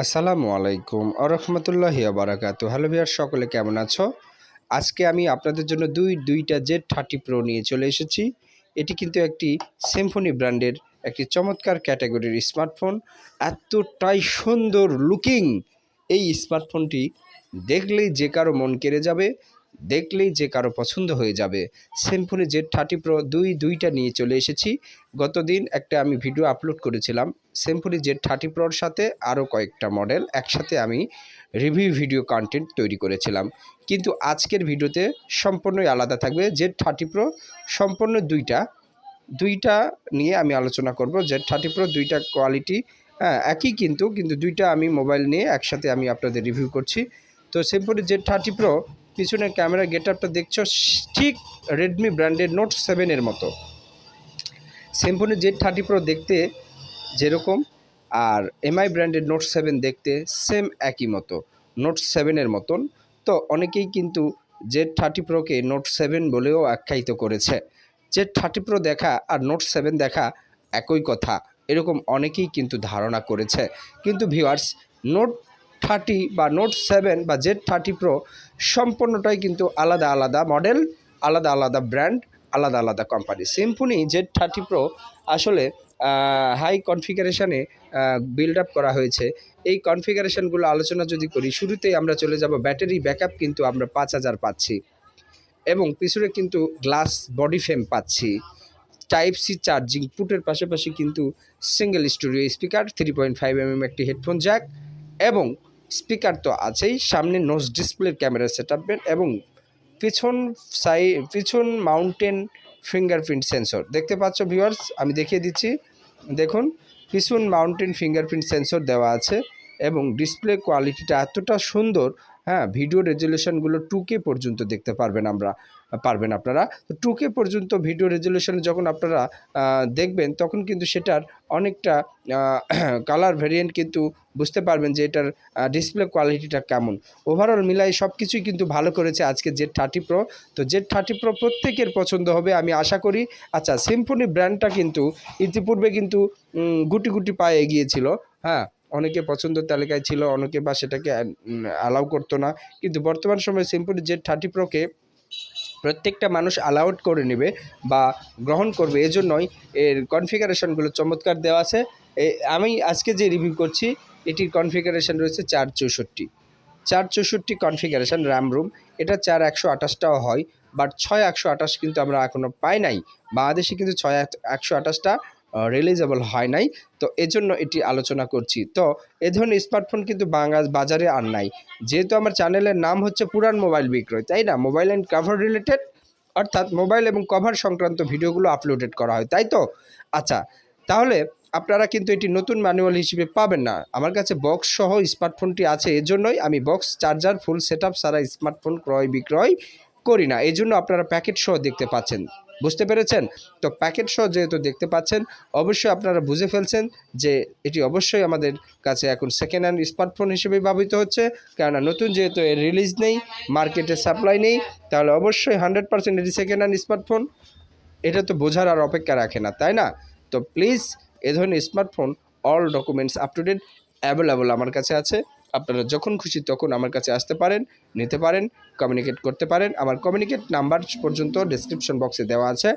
আসসালামু আলাইকুম আরহামতুল্লাহি বারাকাতু। হ্যালো ভিয়ার সকলে কেমন আছো? আজকে আমি আপনাদের জন্য দুই, দুইটা জেড থার্টি প্রো নিয়ে চলে এসেছি। এটি কিন্তু একটি সিম্ফনি ব্র্যান্ডের একটি চমৎকার ক্যাটাগরির স্মার্টফোন। এতটাই সুন্দর লুকিং এই স্মার্টফোনটি। দেখলেই যে কারও মন কেড়ে যাবে। দেখলেই যে কারও পছন্দ হয়ে যাবে। সিম্ফনি জেড থার্টি প্রো দুই দুইটা নিয়ে চলে এসেছি। গতদিন একটা আমি ভিডিও আপলোড করেছিলাম। সিম্ফনি জেড থার্টি প্রোর সাথে আরও কয়েকটা মডেল একসাথে আমি রিভিউ ভিডিও কন্টেন্ট তৈরি করেছিলাম। কিন্তু আজকের ভিডিওতে সম্পূর্ণই আলাদা থাকবে জেড থার্টি প্রো। সম্পূর্ণ দুইটা। দুইটা নিয়ে আমি আলোচনা করব। জেড থার্টি প্রো দুইটা কোয়ালিটি হ্যাঁ একই কিন্তু কিন্তু দুইটা আমি মোবাইল নিয়ে একসাথে আমি আপনাদের রিভিউ করছি। তো সিম্পলি জেড থার্টি প্রো পিছনের ক্যামেরা গেট আপটা দেখছ, ঠিক রেডমি ব্র্যান্ডের নোট সেভেনের মতো। সিম্ফনি জেড থার্টি প্রো দেখতে যেরকম, আর এমআই ব্র্যান্ডের নোট সেভেন দেখতে সেম একই মতো নোট সেভেনের মতন। তো অনেকেই কিন্তু জেড থার্টি প্রোকে নোট সেভেন বলেও আখ্যায়িত করেছে। জেড থার্টি প্রো দেখা আর নোট সেভেন দেখা একই কথা, এরকম অনেকেই কিন্তু ধারণা করেছে। কিন্তু ভিউয়ার্স নোট থার্টি বা নোট সেভেন বা জেড থার্টি প্রো সম্পূর্ণটাই কিন্তু আলাদা আলাদা মডেল আলাদা আলাদা ব্র্যান্ড আলাদা আলাদা company Symphony Z thirty pro আসলে হাই কনফিগারেশনে বিল্ড আপ করা হয়েছে। এই কনফিগারেশানগুলো আলোচনা যদি করি, শুরুতেই আমরা চলে যাব ব্যাটারি ব্যাকআপ কিন্তু আমরা পাঁচ হাজার পাচ্ছি। এবং পিছনে কিন্তু গ্লাস বডি ফ্রেম পাচ্ছি। টাইপ সি চার্জিং পুটের পাশাপাশি কিন্তু single studio speaker three point five mm একটি হেডফোন জ্যাক এবং স্পিকার তো আছেই। সামনে নোজ ডিসপ্লের ক্যামেরা সেট এবং পিছন সাই, পিছন মাউন্টেন ফিঙ্গারপ্রিন্ট সেন্সর। দেখতে পাচ্ছ ভিউয়ার্স, আমি দেখিয়ে দিচ্ছি। দেখুন, পিছন মাউন্টেন ফিঙ্গারপ্রিন্ট সেন্সর দেওয়া আছে এবং ডিসপ্লে কোয়ালিটিটা এতটা সুন্দর হ্যাঁ ভিডিও রেজুলেশনগুলো টু কে পর্যন্ত দেখতে পারবেন আমরা। পারবেন আপনারা। তো টুকে পর্যন্ত ভিডিও রেজুলেশন যখন আপনারা দেখবেন, তখন কিন্তু সেটার অনেকটা কালার ভেরিয়েন্ট কিন্তু বুঝতে পারবেন যে এটার ডিসপ্লে কোয়ালিটিটা কেমন। ওভারঅল মিলাই সব কিছুই কিন্তু ভালো করেছে আজকে জেড থার্টি প্রো তো জেড থার্টি প্রো প্রত্যেকের পছন্দ হবে, আমি আশা করি। আচ্ছা সিম্ফনি ব্র্যান্ডটা কিন্তু ইতিপূর্বে কিন্তু গুটি গুটি পায়ে এগিয়েছিল হ্যাঁ অনেকে পছন্দের তালিকায় ছিল, অনেকে বা সেটাকে অ্যালাউ করতো না। কিন্তু বর্তমান সময়ে সিম্পলি জেড থার্টি প্রোকে প্রত্যেকটা মানুষ অ্যালাউড করে নেবে বা গ্রহণ করবে। এজন্যই এর কনফিগারেশনগুলো চমৎকার দেওয়া আছে। আমি আজকে যে রিভিউ করছি, এটির কনফিগারেশন রয়েছে চার চৌষট্টি। চার চৌষট্টি কনফিগারেশন র্যাম রুম এটা চার একশো আঠাশটাও হয় বাট ছয় একশো আঠাশ কিন্তু আমরা এখনও পাই নাই। বাংলাদেশে কিন্তু ছয় এক- একশো আঠাশটা রিলিজেবল হয় নাই। তো এজন্য এটি আলোচনা করছি। তো এ ধরনের স্মার্টফোন কিন্তু বাংলা বাজারে আর নাই। যেহেতু আমার চ্যানেলের নাম হচ্ছে পুরান মোবাইল বিক্রয়, তাই না? মোবাইল অ্যান্ড কভার রিলেটেড অর্থাৎ মোবাইল এবং কভার সংক্রান্ত ভিডিওগুলো আপলোডেড করা হয়, তাই তো? আচ্ছা তাহলে আপনারা কিন্তু এটি নতুন ম্যানুয়াল হিসেবে পাবেন না। আমার কাছে বক্স সহ স্মার্টফোনটি আছে, এজন্যই আমি box charger full set up সারা স্মার্টফোন ক্রয় বিক্রয় করি না। এই জন্য আপনারা প্যাকেট সহ দেখতে পাচ্ছেন। বুঝতে পেরেছেন? তো প্যাকেট সহ যেহেতু দেখতে পাচ্ছেন, অবশ্যই আপনারা বুঝে ফেলছেন যে এটি অবশ্যই আমাদের কাছে এখন সেকেন্ড হ্যান্ড স্মার্টফোন হিসেবে ভাবিত হচ্ছে। কেননা নতুন যেহেতু এর রিলিজ নেই মার্কেটে সাপ্লাই নেই, তাহলে অবশ্যই হান্ড্রেড পার্সেন্ট এটি সেকেন্ড হ্যান্ড স্মার্টফোন এটা তো বোঝার আর অপেক্ষা রাখে না, তাই না? তো প্লিজ এ ধরনের smartphone all documents up to date available আমার কাছে আছে। আপনারা যখন খুশি তখন আমার কাছে আসতে পারেন, নিতে পারেন কমিউনিকেট করতে পারেন। আমার কমিউনিকেট নাম্বার পর্যন্ত ডিসক্রিপশন বক্সে দেওয়া আছে।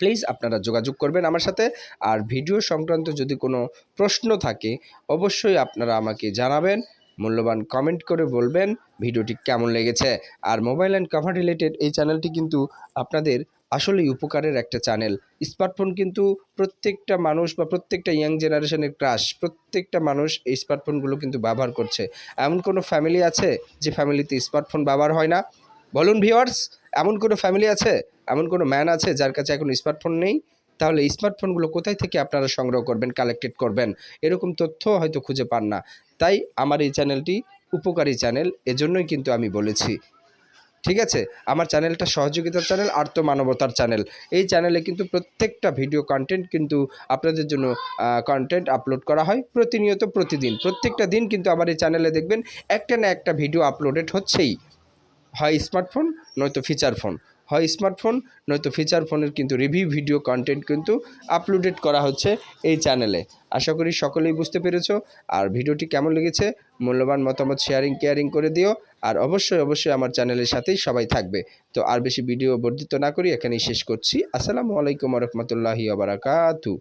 প্লিজ আপনারা যোগাযোগ করবেন আমার সাথে। আর ভিডিও সংক্রান্ত যদি কোনো প্রশ্ন থাকে, অবশ্যই আপনারা আমাকে জানাবেন। মূল্যবান কমেন্ট করে বলবেন ভিডিওটি কেমন লেগেছে। আর মোবাইল অ্যান্ড কভার রিলেটেড এই চ্যানেলটি কিন্তু আপনাদের আসলেই উপকারের একটা চ্যানেল স্মার্টফোন কিন্তু প্রত্যেকটা মানুষ বা প্রত্যেকটা ইয়াং জেনারেশনের ক্রাশ প্রত্যেকটা মানুষ এই স্মার্টফোনগুলো কিন্তু ব্যবহার করছে। এমন কোনো ফ্যামিলি আছে যে ফ্যামিলিতে স্মার্টফোন ব্যবহার হয় না? বলুন ভিওয়ার্স এমন কোনো ফ্যামিলি আছে? এমন কোনো ম্যান আছে যার কাছে এখন স্মার্টফোন নেই? তাহলে স্মার্টফোনগুলো কোথায় থেকে আপনারা সংগ্রহ করবেন কালেক্টেড করবেন? এরকম তথ্য হয়তো খুঁজে পান না। তাই আমার এই চ্যানেলটি উপকারী চ্যানেল, এজন্যই কিন্তু আমি বলেছি। ঠিক আছে? আমার চ্যানেলটা সহযোগিতার চ্যানেল আর্ত মানবতার চ্যানেল। এই চ্যানেলে কিন্তু প্রত্যেকটা ভিডিও কন্টেন্ট কিন্তু আপনাদের জন্য কন্টেন্ট আপলোড করা হয় প্রতিনিয়ত, প্রতিদিন। প্রত্যেকটা দিন কিন্তু আমার এই চ্যানেলে দেখবেন একটা না একটা ভিডিও আপলোডেড হচ্ছেই। হয় স্মার্টফোন, নয়তো ফিচার ফোন হয় স্মার্টফোন, নয়তো ফিচার ফোনের কিন্তু রিভিউ ভিডিও কন্টেন্ট কিন্তু আপলোডেড করা হচ্ছে এই চ্যানেলে আশা করি সকলেই বুঝতে পেরেছ। আর ভিডিওটি কেমন লেগেছে, মূল্যবান মতামত শেয়ারিং কেয়ারিং করে দিও। আর অবশ্যই অবশ্যই আমার চ্যানেলের সাথেই সবাই থাকবে। তো আর বেশি ভিডিও বর্ধিত না করি এখানেই শেষ করছি। আসসালামু আলাইকুম রহমতুল্লাহি আবরাকাতু